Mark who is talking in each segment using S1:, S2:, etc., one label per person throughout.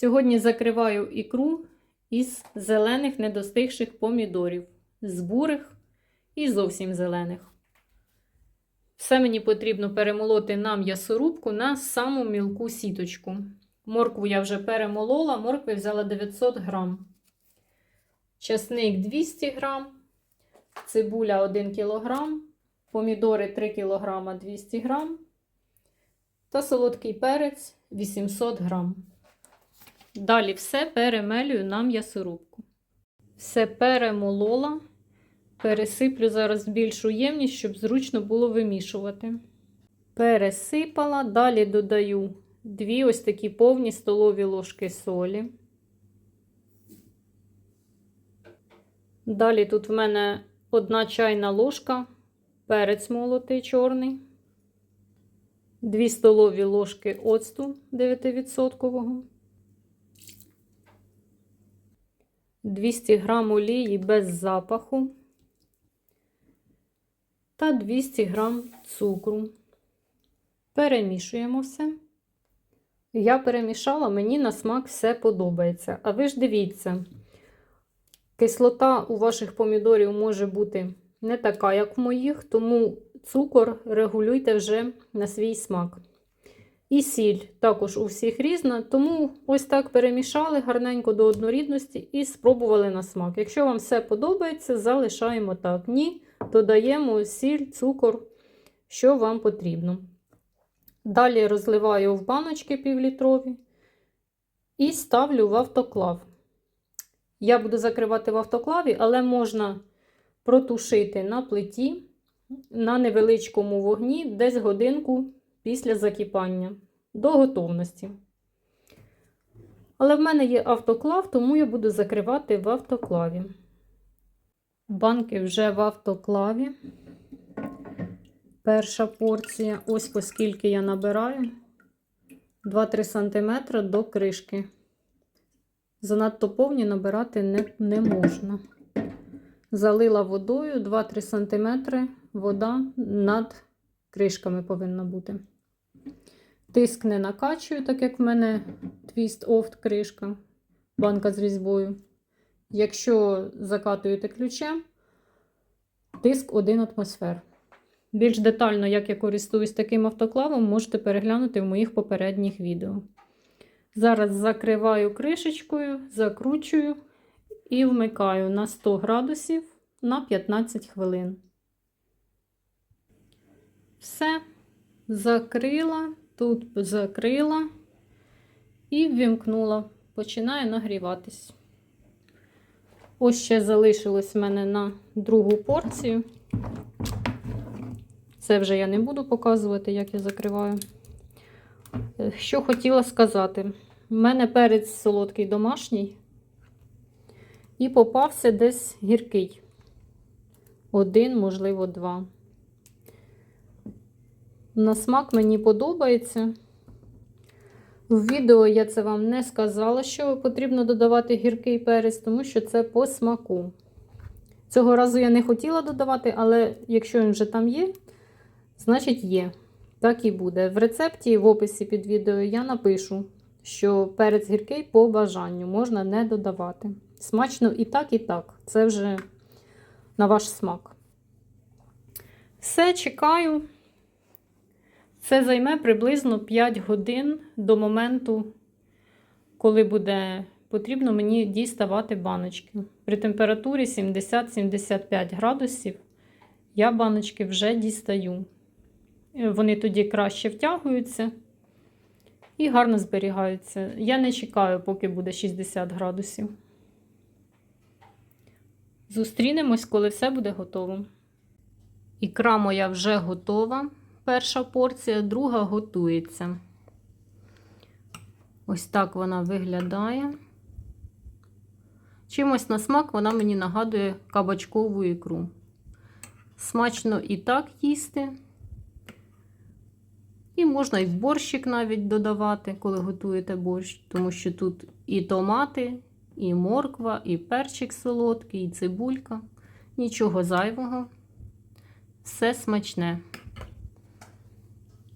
S1: Сьогодні закриваю ікру із зелених недостигших помідорів, з бурих і зовсім зелених. Все мені потрібно перемолоти на м'ясорубку на саму мілку сіточку. Моркву я вже перемолола, моркви взяла 900 грам. Часник 200 грам, цибуля 1 кг, помідори 3 кг 200 грам та солодкий перець 800 грам. Далі все перемелюю на м'ясорубку. Все перемолола, пересиплю зараз більшу ємність, щоб зручно було вимішувати. Пересипала, далі додаю дві ось такі повні столові ложки солі. Далі тут в мене одна чайна ложка, перець молотий чорний, 2 столові ложки оцту 9%. 200 грам олії без запаху та 200 грам цукру. Перемішуємо все. Я перемішала, мені на смак все подобається. А ви ж дивіться, кислота у ваших помідорів може бути не така, як в моїх, тому цукор регулюйте вже на свій смак. І сіль також у всіх різна, тому ось так перемішали гарненько до однорідності і спробували на смак. Якщо вам все подобається, залишаємо так. Ні, додаємо сіль, цукор, що вам потрібно. Далі розливаю в баночки півлітрові і ставлю в автоклав. Я буду закривати в автоклаві, але можна протушити на плиті на невеличкому вогні десь годинку після закипання до готовності. Але в мене є автоклав, тому я буду закривати в автоклаві. Банки вже в автоклаві. Перша порція, ось оскільки я набираю 2-3 см до кришки. Занадто повні набирати не, не можна. Залила водою 2-3 см, вода над кришками повинна бути. Тиск не накачую, так як в мене твіст офт кришка, банка з різьбою. Якщо закатуєте ключем, тиск 1 атмосфер. Більш детально, як я користуюсь таким автоклавом, можете переглянути в моїх попередніх відео. Зараз закриваю кришечкою, закручую і вмикаю на 100 градусів на 15 хвилин. Все, закрила, тут закрила і ввімкнула. Починає нагріватись. Ось ще залишилось в мене на другу порцію. Це вже я не буду показувати, як я закриваю. Е, Що хотіла сказати, У мене перець солодкий домашній і попався десь гіркий. Один, можливо, два. На смак мені подобається. В відео я це вам не сказала, що потрібно додавати гіркий перець, тому що це по смаку. Цього разу я не хотіла додавати, але якщо він вже там є, значить є. Так і буде. В рецепті в описі під відео я напишу, що перець гіркий по бажанню можна не додавати. Смачно і так, і так. Це вже на ваш смак. Все, чекаю. Це займе приблизно 5 годин до моменту, коли буде потрібно мені діставати баночки. При температурі 70-75 градусів я баночки вже дістаю. Вони тоді краще втягуються і гарно зберігаються. Я не чекаю, поки буде 60 градусів. Зустрінемось, коли все буде готово. Ікра моя вже готова. Перша порція, друга готується. Ось так вона виглядає. Чимось на смак вона мені нагадує кабачкову ікру. Смачно і так їсти. І можна і в борщик навіть додавати, коли готуєте борщ, тому що тут і томати, і морква, і перчик солодкий, і цибулька. Нічого зайвого. Все смачне.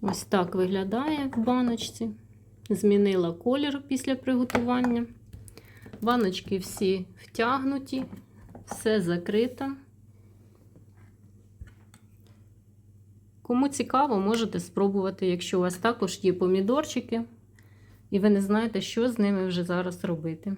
S1: Ось так виглядає в баночці. змінила колір після приготування. Баночки всі втягнуті, все закрито. Кому цікаво, можете спробувати, якщо у вас також є помідорчики, і ви не знаєте, що з ними вже зараз робити.